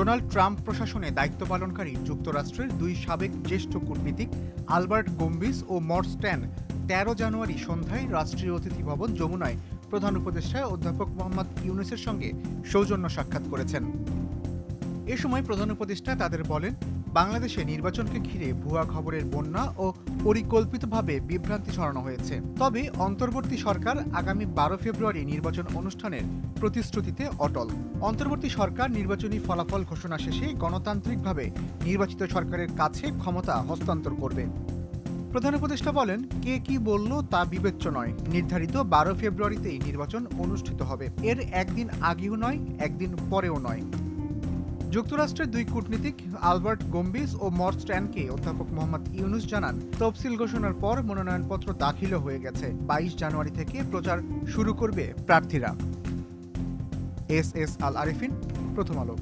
Donald Trump প্রশাসনে দায়িত্ব পালনকারী যুক্তরাষ্ট্রের দুই সাবেক জ্যেষ্ঠ কূটনীতিক আলবার্ট গম্বিস ও মর্স্ট্যান তেরো জানুয়ারি সন্ধ্যায় রাষ্ট্রীয় অতিথি ভবন যমুনায় প্রধান উপদেষ্টা অধ্যাপক মোহাম্মদ ইউনুসের সঙ্গে সৌজন্য সাক্ষাৎ করেছেন। এ সময় প্রধান উপদেষ্টা তাদের বলেন বাংলাদেশে নির্বাচনকে ঘিরে ভুয়া খবরের বন্যা ও পরিকল্পিতভাবে বিভ্রান্তি ছড়ানো হয়েছে। তবে অন্তর্বর্তী সরকার আগামী বারো ফেব্রুয়ারি নির্বাচন অনুষ্ঠানের প্রতিশ্রুতিতে অটল। অন্তর্বর্তী সরকার নির্বাচনী ফলাফল ঘোষণা শেষে গণতান্ত্রিকভাবে নির্বাচিত সরকারের কাছে ক্ষমতা হস্তান্তর করবে। প্রধান উপদেষ্টা বলেন, কে কি বলল তা বিবেচ্য নয়। নির্ধারিত বারো ফেব্রুয়ারিতেই নির্বাচন অনুষ্ঠিত হবে। এর একদিন আগেও নয়, একদিন পরেও নয়। যুক্তরাষ্ট্রের দুই কূটনীতিক, আলবার্ট গম্বিস ও মর্স্ট্যানকে অধ্যাপক মোহাম্মদ ইউনুস জানান, তফসিল ঘোষণার পর মনোনয়নপত্র দাখিলও হয়ে গেছে। বাইশ জানুয়ারি থেকে প্রচার শুরু করবে প্রার্থীরা। এস এস আল আরিফিন, প্রথম আলো।